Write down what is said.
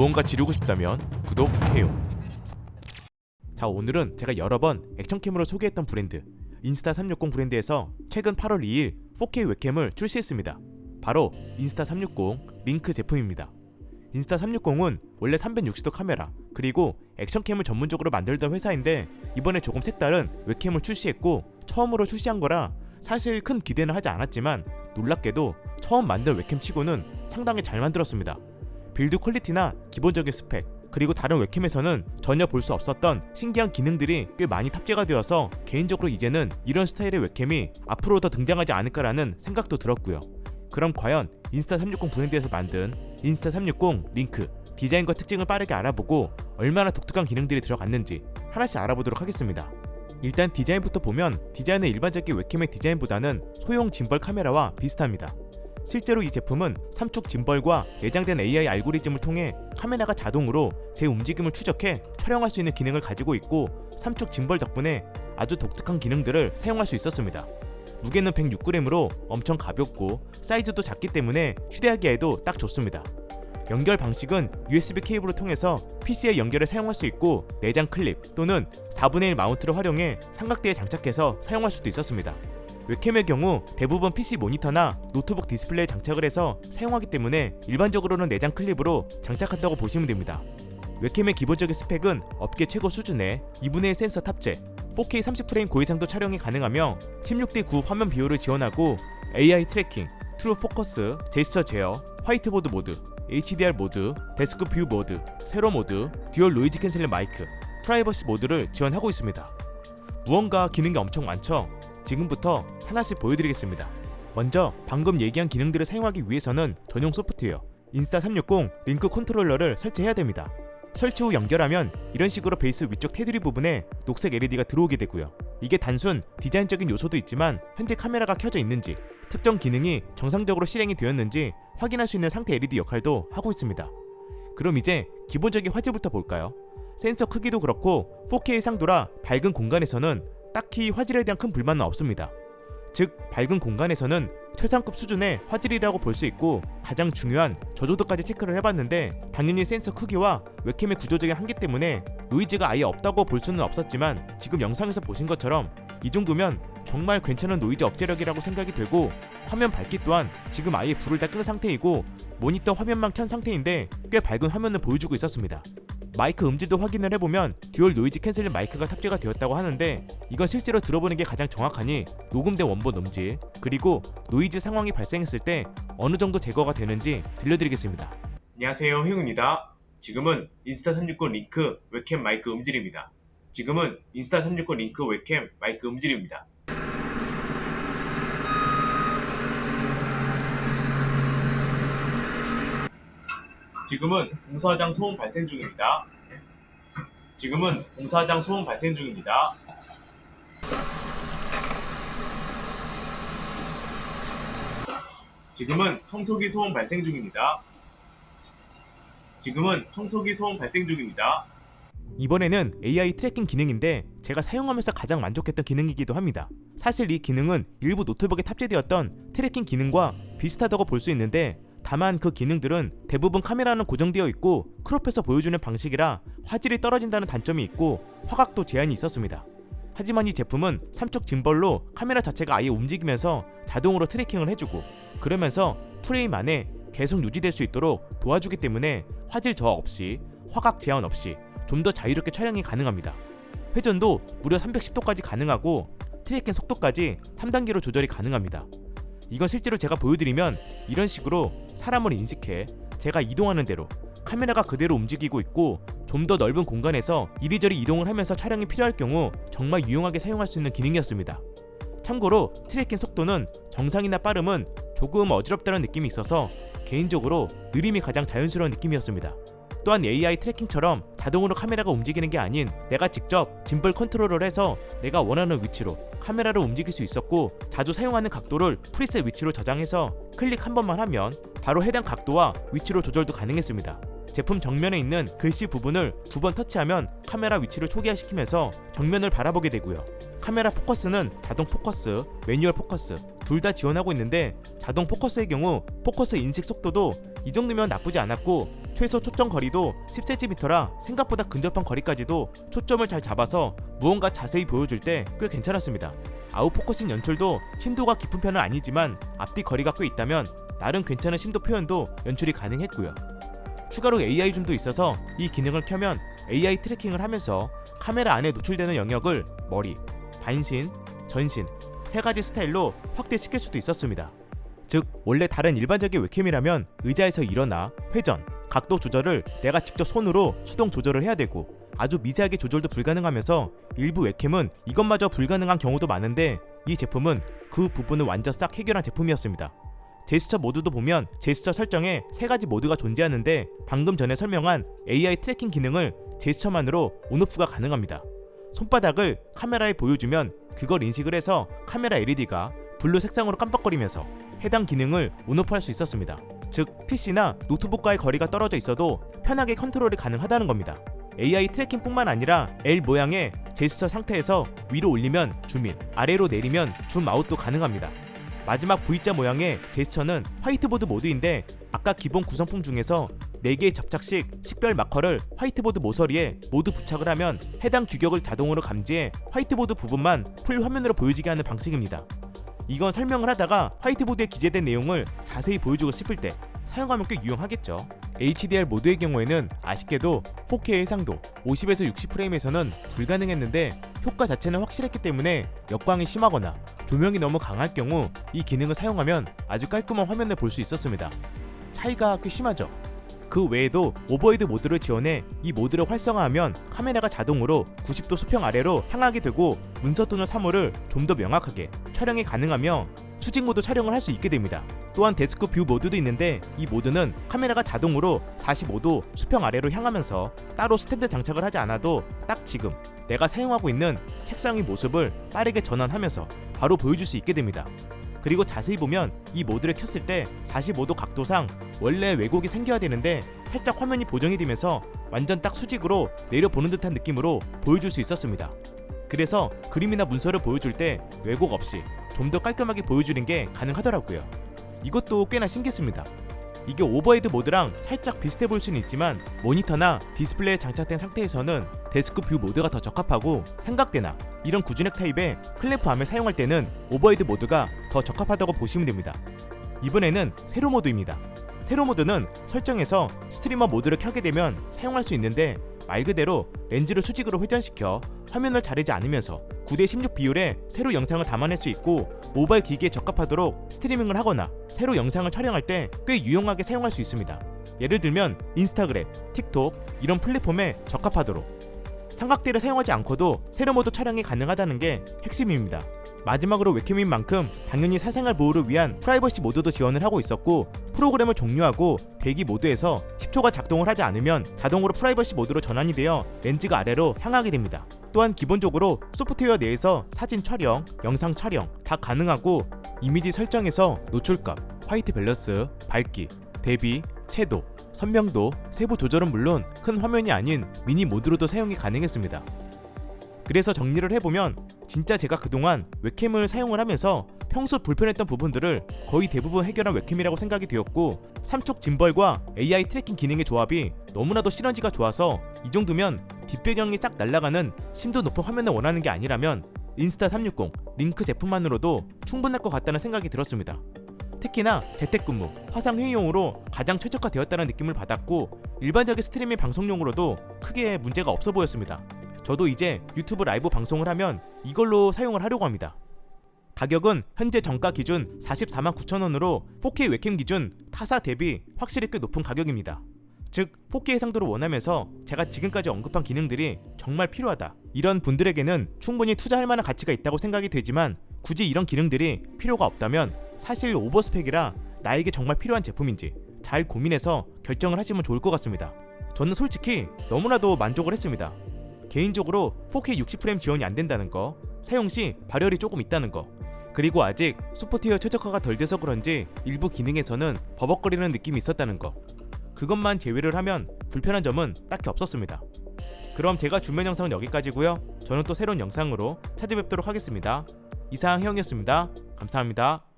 무언가 지르고 싶다면 구독해요. 자 오늘은 제가 여러 번 액션캠으로 소개했던 브랜드 인스타 360 브랜드에서 최근 8월 2일 4K 웹캠을 출시했습니다. 바로 인스타 360 링크 제품입니다. 인스타 360은 원래 360도 카메라 그리고 액션캠을 전문적으로 만들던 회사인데 이번에 조금 색다른 웹캠을 출시했고 처음으로 출시한 거라 사실 큰 기대는 하지 않았지만 놀랍게도 처음 만든 웹캠 치고는 상당히 잘 만들었습니다. 빌드 퀄리티나 기본적인 스펙 그리고 다른 웹캠에서는 전혀 볼 수 없었던 신기한 기능들이 꽤 많이 탑재가 되어서 개인적으로 이제는 이런 스타일의 웹캠이 앞으로 더 등장하지 않을까라는 생각도 들었고요. 그럼 과연 인스타 360 브랜드에서 만든 인스타 360 링크 디자인과 특징을 빠르게 알아보고 얼마나 독특한 기능들이 들어갔는지 하나씩 알아보도록 하겠습니다. 일단 디자인부터 보면 디자인은 일반적인 웹캠의 디자인보다는 소형 짐벌 카메라와 비슷합니다. 실제로 이 제품은 삼축 짐벌과 내장된 AI 알고리즘을 통해 카메라가 자동으로 제 움직임을 추적해 촬영할 수 있는 기능을 가지고 있고 삼축 짐벌 덕분에 아주 독특한 기능들을 사용할 수 있었습니다. 무게는 106g으로 엄청 가볍고 사이즈도 작기 때문에 휴대하기에도 딱 좋습니다. 연결 방식은 USB 케이블을 통해서 PC에 연결해 사용할 수 있고 내장 클립 또는 4분의 1 마운트를 활용해 삼각대에 장착해서 사용할 수도 있었습니다. 웹캠의 경우 대부분 PC 모니터나 노트북 디스플레이에 장착을 해서 사용하기 때문에 일반적으로는 내장 클립으로 장착한다고 보시면 됩니다. 웹캠의 기본적인 스펙은 업계 최고 수준의 2분의 1 센서 탑재, 4K 30프레임 고이상도 촬영이 가능하며 16대 9 화면 비율을 지원하고 AI 트래킹, 트루 포커스, 제스처 제어, 화이트보드 모드, HDR 모드, 데스크 뷰 모드, 세로 모드, 듀얼 노이즈 캔슬링 마이크, 프라이버시 모드를 지원하고 있습니다. 무언가 기능이 엄청 많죠? 지금부터 하나씩 보여드리겠습니다. 먼저 방금 얘기한 기능들을 사용하기 위해서는 전용 소프트웨어 인스타 360 링크 컨트롤러를 설치해야 됩니다. 설치 후 연결하면 이런 식으로 베이스 위쪽 테두리 부분에 녹색 LED가 들어오게 되고요. 이게 단순 디자인적인 요소도 있지만 현재 카메라가 켜져 있는지 특정 기능이 정상적으로 실행이 되었는지 확인할 수 있는 상태 LED 역할도 하고 있습니다. 그럼 이제 기본적인 화질부터 볼까요? 센서 크기도 그렇고 4K 상도라 밝은 공간에서는 딱히 화질에 대한 큰 불만은 없습니다. 즉 밝은 공간에서는 최상급 수준의 화질이라고 볼 수 있고 가장 중요한 저조도까지 체크를 해봤는데 당연히 센서 크기와 웹캠의 구조적인 한계 때문에 노이즈가 아예 없다고 볼 수는 없었지만 지금 영상에서 보신 것처럼 이 정도면 정말 괜찮은 노이즈 억제력이라고 생각이 되고 화면 밝기 또한 지금 아예 불을 다끈 상태이고 모니터 화면만 켠 상태인데 꽤 밝은 화면을 보여주고 있었습니다. 마이크 음질도 확인을 해보면 듀얼 노이즈 캔슬링 마이크가 탑재가 되었다고 하는데 이건 실제로 들어보는 게 가장 정확하니 녹음된 원본 음질 그리고 노이즈 상황이 발생했을 때 어느 정도 제거가 되는지 들려드리겠습니다. 안녕하세요 효용입니다. 지금은 인스타 360 링크 웹캠 마이크 음질입니다. 지금은 인스타 360 링크 웹캠 마이크 음질입니다. 지금은 공사장 소음 발생 중입니다. 지금은 공사장 소음 발생 중입니다. 지금은 청소기 소음 발생 중입니다. 지금은 청소기 소음 발생 중입니다. 이번에는 AI 트래킹 기능인데 제가 사용하면서 가장 만족했던 기능이기도 합니다. 사실 이 기능은 일부 노트북에 탑재되었던 트래킹 기능과 비슷하다고 볼 수 있는데 다만 그 기능들은 대부분 카메라는 고정되어 있고 크롭해서 보여주는 방식이라 화질이 떨어진다는 단점이 있고 화각도 제한이 있었습니다. 하지만 이 제품은 삼척 짐벌로 카메라 자체가 아예 움직이면서 자동으로 트래킹을 해주고 그러면서 프레임 안에 계속 유지될 수 있도록 도와주기 때문에 화질 저하 없이 화각 제한 없이 좀 더 자유롭게 촬영이 가능합니다. 회전도 무려 310도까지 가능하고 트래킹 속도까지 3단계로 조절이 가능합니다. 이건 실제로 제가 보여드리면 이런 식으로 사람을 인식해 제가 이동하는 대로 카메라가 그대로 움직이고 있고 좀 더 넓은 공간에서 이리저리 이동을 하면서 촬영이 필요할 경우 정말 유용하게 사용할 수 있는 기능이었습니다. 참고로 트래킹 속도는 정상이나 빠름은 조금 어지럽다는 느낌이 있어서 개인적으로 느림이 가장 자연스러운 느낌이었습니다. 또한 AI 트래킹처럼 자동으로 카메라가 움직이는 게 아닌 내가 직접 짐벌 컨트롤을 해서 내가 원하는 위치로 카메라를 움직일 수 있었고 자주 사용하는 각도를 프리셋 위치로 저장해서 클릭 한 번만 하면 바로 해당 각도와 위치로 조절도 가능했습니다. 제품 정면에 있는 글씨 부분을 두 번 터치하면 카메라 위치를 초기화시키면서 정면을 바라보게 되고요. 카메라 포커스는 자동 포커스, 매뉴얼 포커스 둘 다 지원하고 있는데 자동 포커스의 경우 포커스 인식 속도도 이 정도면 나쁘지 않았고 최소 초점 거리도 10cm라 생각보다 근접한 거리까지도 초점을 잘 잡아서 무언가 자세히 보여줄 때 꽤 괜찮았습니다. 아웃포커싱 연출도 심도가 깊은 편은 아니지만 앞뒤 거리가 꽤 있다면 나름 괜찮은 심도 표현도 연출이 가능했고요. 추가로 AI 줌도 있어서 이 기능을 켜면 AI 트래킹을 하면서 카메라 안에 노출되는 영역을 머리, 반신, 전신 세 가지 스타일로 확대시킬 수도 있었습니다. 즉 원래 다른 일반적인 웹캠이라면 의자에서 일어나 회전, 각도 조절을 내가 직접 손으로 수동 조절을 해야 되고 아주 미세하게 조절도 불가능하면서 일부 웹캠은 이것마저 불가능한 경우도 많은데 이 제품은 그 부분을 완전 싹 해결한 제품이었습니다. 제스처 모드도 보면 제스처 설정에 세 가지 모드가 존재하는데 방금 전에 설명한 AI 트래킹 기능을 제스처만으로 온오프가 가능합니다. 손바닥을 카메라에 보여주면 그걸 인식을 해서 카메라 LED가 블루 색상으로 깜빡거리면서 해당 기능을 온오프할 수 있었습니다. 즉 PC나 노트북과의 거리가 떨어져 있어도 편하게 컨트롤이 가능하다는 겁니다. AI 트래킹뿐만 아니라 L 모양의 제스처 상태에서 위로 올리면 줌인, 아래로 내리면 줌 아웃도 가능합니다. 마지막 V자 모양의 제스처는 화이트보드 모드인데 아까 기본 구성품 중에서 4개의 접착식 식별 마커를 화이트보드 모서리에 모두 부착을 하면 해당 규격을 자동으로 감지해 화이트보드 부분만 풀 화면으로 보여지게 하는 방식입니다. 이건 설명을 하다가 화이트보드에 기재된 내용을 자세히 보여주고 싶을 때 사용하면 꽤 유용하겠죠. HDR 모드의 경우에는 아쉽게도 4K 해상도 50에서 60프레임에서는 불가능했는데 효과 자체는 확실했기 때문에 역광이 심하거나 조명이 너무 강할 경우 이 기능을 사용하면 아주 깔끔한 화면을 볼 수 있었습니다. 차이가 꽤 심하죠. 그 외에도 오버헤드 모드를 지원해 이 모드를 활성화하면 카메라가 자동으로 90도 수평 아래로 향하게 되고 문서 또는 사물을 좀 더 명확하게 촬영이 가능하며 수직 모드 촬영을 할 수 있게 됩니다. 또한 데스크 뷰 모드도 있는데 이 모드는 카메라가 자동으로 45도 수평 아래로 향하면서 따로 스탠드 장착을 하지 않아도 딱 지금 내가 사용하고 있는 책상의 모습을 빠르게 전환하면서 바로 보여줄 수 있게 됩니다. 그리고 자세히 보면 이 모드를 켰을 때 45도 각도상 원래 왜곡이 생겨야 되는데 살짝 화면이 보정이 되면서 완전 딱 수직으로 내려보는 듯한 느낌으로 보여줄 수 있었습니다. 그래서 그림이나 문서를 보여줄 때 왜곡 없이 좀 더 깔끔하게 보여주는 게 가능하더라고요. 이것도 꽤나 신기했습니다. 이게 오버헤드 모드랑 살짝 비슷해 보일 수는 있지만 모니터나 디스플레이에 장착된 상태에서는 데스크 뷰 모드가 더 적합하고 삼각대나 이런 구준액 타입의 클램프 암을 사용할 때는 오버헤드 모드가 더 적합하다고 보시면 됩니다. 이번에는 세로 모드입니다. 세로 모드는 설정에서 스트리머 모드를 켜게 되면 사용할 수 있는데 말 그대로 렌즈를 수직으로 회전시켜 화면을 자르지 않으면서 9대 16 비율의 세로 영상을 담아낼 수 있고 모바일 기기에 적합하도록 스트리밍을 하거나 세로 영상을 촬영할 때 꽤 유용하게 사용할 수 있습니다. 예를 들면 인스타그램, 틱톡 이런 플랫폼에 적합하도록 삼각대를 사용하지 않고도 세로 모드 촬영이 가능하다는 게 핵심입니다. 마지막으로 웹캠인 만큼 당연히 사생활 보호를 위한 프라이버시 모드도 지원을 하고 있었고 프로그램을 종료하고 대기 모드에서 10초가 작동을 하지 않으면 자동으로 프라이버시 모드로 전환이 되어 렌즈가 아래로 향하게 됩니다. 또한 기본적으로 소프트웨어 내에서 사진 촬영, 영상 촬영 다 가능하고 이미지 설정에서 노출값, 화이트 밸런스, 밝기, 대비, 채도, 선명도, 세부 조절은 물론 큰 화면이 아닌 미니 모드로도 사용이 가능했습니다. 그래서 정리를 해보면 진짜 제가 그동안 웹캠을 사용을 하면서 평소 불편했던 부분들을 거의 대부분 해결한 웹캠이라고 생각이 되었고 삼촉 짐벌과 AI 트래킹 기능의 조합이 너무나도 시너지가 좋아서 이 정도면 뒷배경이 싹 날아가는 심도 높은 화면을 원하는 게 아니라면 인스타 360 링크 제품만으로도 충분할 것 같다는 생각이 들었습니다. 특히나 재택근무, 화상 회의용으로 가장 최적화되었다는 느낌을 받았고 일반적인 스트리밍 방송용으로도 크게 문제가 없어 보였습니다. 저도 이제 유튜브 라이브 방송을 하면 이걸로 사용을 하려고 합니다. 가격은 현재 정가 기준 44만 9천원으로 4K 웹캠 기준 타사 대비 확실히 꽤 높은 가격입니다. 즉 4K 해상도를 원하면서 제가 지금까지 언급한 기능들이 정말 필요하다. 이런 분들에게는 충분히 투자할 만한 가치가 있다고 생각이 되지만 굳이 이런 기능들이 필요가 없다면 사실 오버스펙이라 나에게 정말 필요한 제품인지 잘 고민해서 결정을 하시면 좋을 것 같습니다. 저는 솔직히 너무나도 만족을 했습니다. 개인적으로 4K 60프레임 지원이 안 된다는 거, 사용 시 발열이 조금 있다는 거, 그리고 아직 소프트웨어 최적화가 덜 돼서 그런지 일부 기능에서는 버벅거리는 느낌이 있었다는 거. 그것만 제외를 하면 불편한 점은 딱히 없었습니다. 그럼 제가 주면 영상은 여기까지고요. 저는 또 새로운 영상으로 찾아뵙도록 하겠습니다. 이상 형이었습니다. 감사합니다.